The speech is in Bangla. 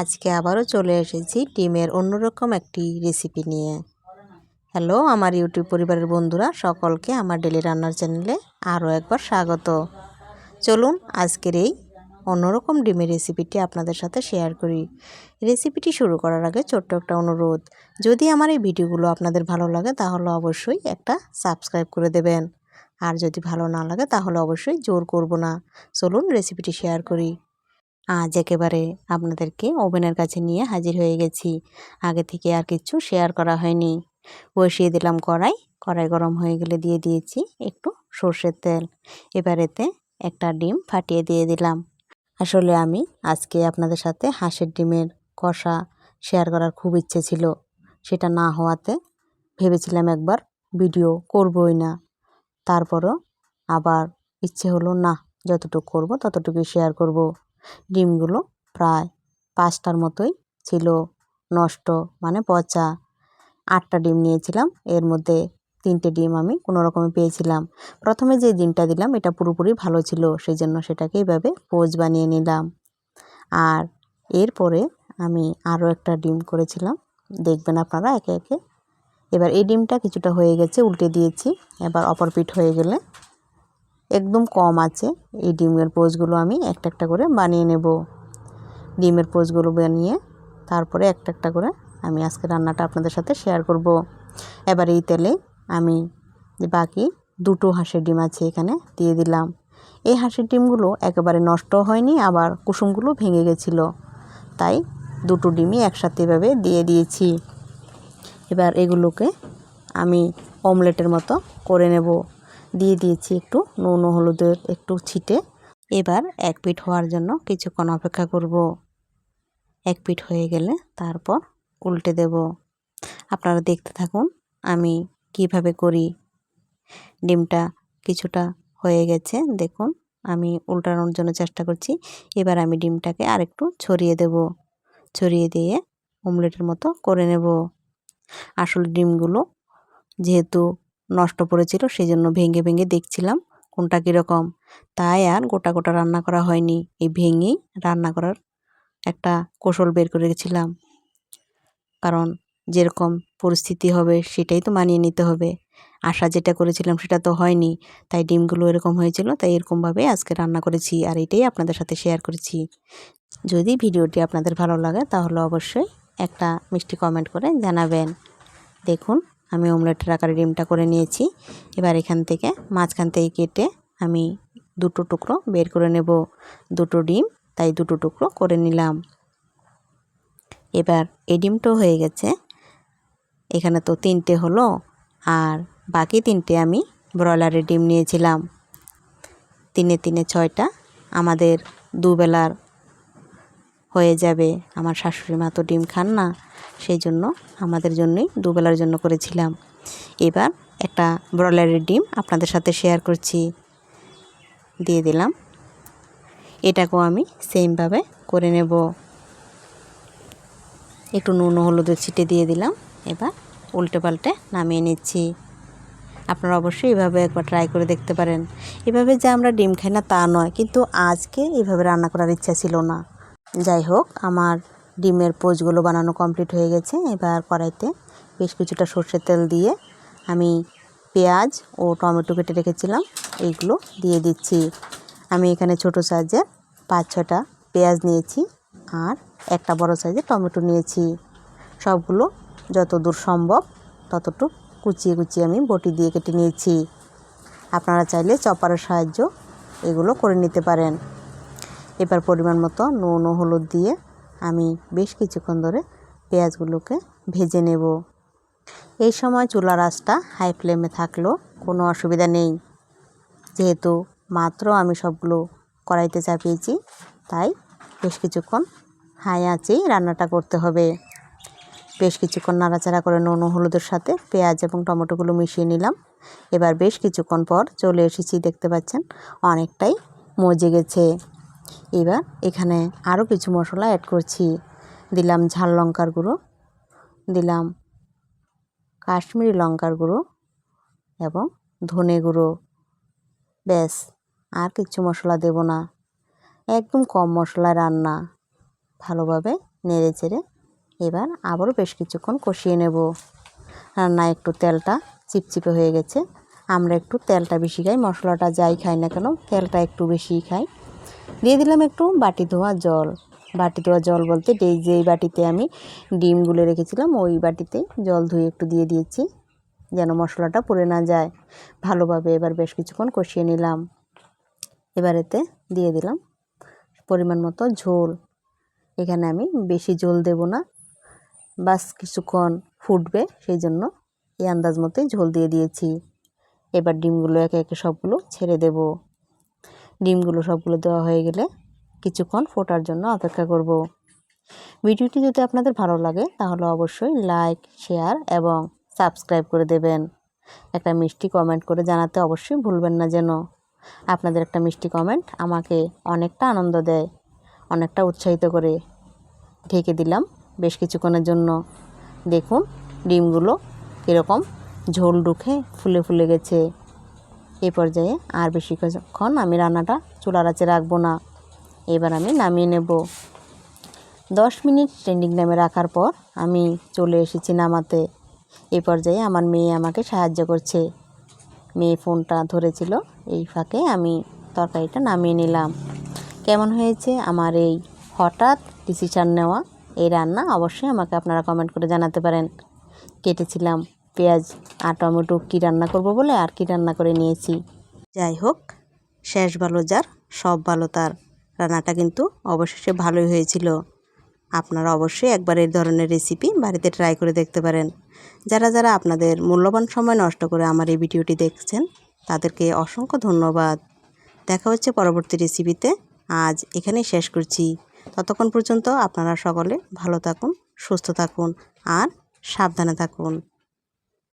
আজকে আবারও চলে এসেছি ডিমের অন্যরকম একটি রেসিপি নিয়ে। হ্যালো আমার ইউটিউব পরিবারের বন্ধুরা, সকলকে আমার ডেলি রান্নার চ্যানেলে আরও একবার স্বাগত। চলুন আজকের এই অন্যরকম ডিমের রেসিপিটি আপনাদের সাথে শেয়ার করি। রেসিপিটি শুরু করার আগে ছোট্ট একটা অনুরোধ, যদি আমার এই ভিডিওগুলো আপনাদের ভালো লাগে, তাহলে অবশ্যই একটা সাবস্ক্রাইব করে দেবেন। আর যদি ভালো না লাগে, তাহলে অবশ্যই জোর করব না। চলুন রেসিপিটি শেয়ার করি। আজ একেবারে আপনাদেরকে ওভেনের কাছে নিয়ে হাজির হয়ে গেছি। আগে থেকে আর কিছু শেয়ার করা হয়নি। বসিয়ে দিলাম কড়াই। কড়াই গরম হয়ে গেলে দিয়ে দিয়েছি একটু সর্ষের তেল। এবারেতে একটা ডিম ফাটিয়ে দিয়ে দিলাম। আসলে আমি আজকে আপনাদের সাথে হাঁসের ডিমের কষা শেয়ার করার খুব ইচ্ছে ছিল। সেটা না হওয়াতে ভেবেছিলাম একবার ভিডিও করবই না। তারপরও আবার ইচ্ছে হলো, না, যতটুকু করব ততটুকুই শেয়ার করব। ডিমগুলো প্রায় পাঁচটার মতোই ছিল নষ্ট মানে পচা। আটটা ডিম নিয়েছিলাম, এর মধ্যে তিনটে ডিম আমি কোনো রকমে পেয়েছিলাম। প্রথমে যে ডিমটা দিলাম, এটা পুরোপুরি ভালো ছিল সেই জন্য সেটাকে এইভাবে পোজ বানিয়ে নিলাম। আর এরপরে আমি আরও একটা ডিম করেছিলাম, দেখবেন আপনারা একে একে। এবার এই ডিমটা কিছুটা হয়ে গেছে, উল্টে দিয়েছি, এবার অপর পিঠ হয়ে গেলে একদম কম আছে। এই ডিমের পোজগুলো আমি একটা একটা করে বানিয়ে নেব। ডিমের পোজগুলো বানিয়ে তারপরে একটা একটা করে আমি আজকে রান্নাটা আপনাদের সাথে শেয়ার করব। এবার এই তেলে আমি বাকি দুটো হাঁসের ডিম আছে এখানে দিয়ে দিলাম। এই হাঁসের ডিমগুলো একেবারে নষ্ট হয়নি, আবার কুসুমগুলো ভেঙে গেছিল। তাই দুটো ডিমই একসাথে এভাবে দিয়ে দিয়েছি। এবার এগুলোকে আমি অমলেটের মতো করে নেব। দিয়ে দিয়েছি একটু নুন, হলুদের একটু ছিটে। এবার এক পিঠ হওয়ার জন্য কিছুক্ষণ অপেক্ষা করব। এক পিঠ হয়ে গেলে তারপর উল্টে দেব। আপনারা দেখতে থাকুন আমি কীভাবে করি। ডিমটা কিছুটা হয়ে গেছে, দেখুন আমি উল্টানোর জন্য চেষ্টা করছি। এবার আমি ডিমটাকে আরেকটু ছড়িয়ে দেব। ছড়িয়ে দিয়ে অমলেটের মতো করে নেব। আসল ডিমগুলো যেহেতু নষ্ট পড়েছিল সেই জন্য ভেঙে ভেঙে দেখছিলাম কোনটা কীরকম। তাই আর গোটা গোটা রান্না করা হয়নি। এই ভেঙেই রান্না করার একটা কৌশল বের করে গেছিলাম কারণ যেরকম পরিস্থিতি হবে সেটাই তো মানিয়ে নিতে হবে। আশা যেটা করেছিলাম সেটা তো হয়নি। তাই ডিমগুলো এরকম হয়েছিল, তাই এরকমভাবে আজকে রান্না করেছি আর এটাই আপনাদের সাথে শেয়ার করেছি। যদি ভিডিওটি আপনাদের ভালো লাগে তাহলে অবশ্যই একটা মিষ্টি কমেন্ট করে জানাবেন। দেখুন আমি অমলেটের আকারে ডিমটা করে নিয়েছি। এবার এখান থেকে মাঝখান থেকে কেটে আমি দুটো টুকরো বের করে নেব দুটো ডিম, তাই দুটো টুকরো করে নিলাম। এবার এই ডিমটাও হয়ে গেছে। এখানে তো তিনটে হলো, আর বাকি তিনটে আমি ব্রয়লারের ডিম নিয়েছিলাম। তিনে তিনে ছয়টা আমাদের দুবেলার হয়ে যাবে। আমার শাশুড়ি মা তো ডিম খান না। সেই জন্য আমাদের জন্যই দুবেলার জন্য করেছিলাম। এবার একটা ব্রয়লারের ডিম আপনাদের সাথে শেয়ার করছি। দিয়ে দিলাম। এটাকেও আমি সেমভাবে করে নেব। একটু নুন হলুদের ছিটে দিয়ে দিলাম। এবার উল্টে পাল্টে নামিয়ে নিচ্ছি। আপনারা অবশ্যই এভাবে একবার ট্রাই করে দেখতে পারেন। এভাবে যে আমরা ডিম খাই না তা নয়, কিন্তু আজকে এভাবে রান্না করার ইচ্ছা ছিল না। যাই হোক, আমার ডিমের পোজগুলো বানানো কমপ্লিট হয়ে গেছে। এবার কড়াইতে বেশ কিছুটা সর্ষের তেল দিয়ে আমি পেঁয়াজ ও টমেটো কেটে রেখেছিলাম। এইগুলো দিয়ে দিচ্ছি। আমি এখানে ছোট সাইজের পাঁচ ছটা পেঁয়াজ নিয়েছি আর একটা বড় সাইজের টমেটো নিয়েছি। সবগুলো যত দূর সম্ভব ততটুক কুচিয়ে কুচিয়ে আমি বটি দিয়ে কেটে নিয়েছি। আপনারা চাইলে চপারের সাহায্য এগুলো করে নিতে পারেন। এবার পরিমাণ মতো নুন ও হলুদ দিয়ে আমি বেশ কিছুক্ষণ ধরে পেঁয়াজগুলোকে ভেজে নেব। এই সময় চুলার আঁচটা হাই ফ্লেমে থাকলেও কোনো অসুবিধা নেই। যেহেতু মাত্র আমি সবগুলো কড়াইতে চাপিয়েছি, তাই বেশ কিছুক্ষণ হাই আঁচেই রান্নাটা করতে হবে। বেশ কিছুক্ষণ নাড়াচাড়া করে নুন হলুদের সাথে পেঁয়াজ এবং টমেটোগুলো মিশিয়ে নিলাম। এবার বেশ কিছুক্ষণ পর চলে এসেছি, দেখতে পাচ্ছেন, অনেকটাই মজে গেছে। এবার এখানে আরও কিছু মশলা অ্যাড করছি। দিলাম ঝাল লঙ্কার গুঁড়ো, দিলাম কাশ্মীরি লঙ্কার গুঁড়ো এবং ধনে গুঁড়ো। ব্যাস, আর কিছু মশলা দেব না। একদম কম মশলায় রান্না। ভালোভাবে নেড়ে চেড়ে এবার আবারও বেশ কিছুক্ষণ কষিয়ে নেব। রান্না একটু তেলটা চিপচিপে হয়ে গেছে। আমরা একটু তেলটা বেশি খাই, মশলাটা যাই খাই না কেন, তেলটা একটু বেশিই খাই। দিয়ে দিলাম একটু বাটি ধোয়া জল। বাটি ধোয়া জল বলতে এই যেই বাটিতে আমি ডিম গুলে রেখেছিলাম, ওই বাটিতে জল ধুয়ে একটু দিয়ে দিয়েছি, যেন মশলাটা পুড়ে না যায়। ভালোভাবে এবার বেশ কিছুক্ষণ কষিয়ে নিলাম। এবার এতে দিয়ে দিলাম পরিমাণ মতো ঝোল। এখানে আমি বেশি ঝোল দেব না, বাস কিছুক্ষণ ফুটবে, সেই জন্য এই আন্দাজ মতোই ঝোল দিয়ে দিয়েছি। এবার ডিমগুলো একে একে সবগুলো ছেড়ে দেব। ডিমগুলো সবগুলো দেওয়া হয়ে গেলে কিছুক্ষণ ফোটার জন্য অপেক্ষা করব। ভিডিওটি যদি আপনাদের ভালো লাগে, তাহলে অবশ্যই লাইক শেয়ার এবং সাবস্ক্রাইব করে দেবেন। একটা মিষ্টি কমেন্ট করে জানাতে অবশ্যই ভুলবেন না যেন। আপনাদের একটা মিষ্টি কমেন্ট আমাকে অনেকটা আনন্দ দেয়, অনেকটা উৎসাহিত করে ঢেকে দিলাম বেশ কিছুক্ষণের জন্য। দেখুন, ডিমগুলো কীরকম ঝোল ঢুকে ফুলে ফুলে গেছে। এই পর্যায়ে আর বেশি বেশিক্ষণ আমি রান্নাটা চুলার আঁচে রাখব না। এবার আমি নামিয়ে নেব। দশ মিনিট ট্রেন্ডিং নামে রাখার পর আমি চলে এসেছি নামাতে। এই পর্যায়ে আমার মেয়ে আমাকে সাহায্য করছে। মেয়ে ফোনটা ধরেছিল, এই ফাঁকে আমি তরকারিটা নামিয়ে নিলাম। কেমন হয়েছে আমার এই হঠাৎ ডিসিশান নেওয়া? এই রান্না অবশ্যই আমাকে আপনারা কমেন্ট করে জানাতে পারেন। কেটেছিলাম। পেঁয়াজ আর টমেটো কী রান্না করব বলে আর কি রান্না করে নিয়েছি। যাই হোক, শেষ ভালো যার, সব ভালো তার। রান্নাটা কিন্তু অবশেষে ভালোই হয়েছিল। আপনারা অবশ্যই একবার এই ধরনের রেসিপি বাড়িতে ট্রাই করে দেখতে পারেন। যারা যারা আপনাদের মূল্যবান সময় নষ্ট করে আমার এই ভিডিওটি দেখছেন, তাদেরকে অসংখ্য ধন্যবাদ। দেখা হচ্ছে পরবর্তী রেসিপিতে আজ এখানেই শেষ করছি। ততক্ষণ পর্যন্ত আপনারা সকলে ভালো থাকুন, সুস্থ থাকুন আর সাবধানে থাকুন।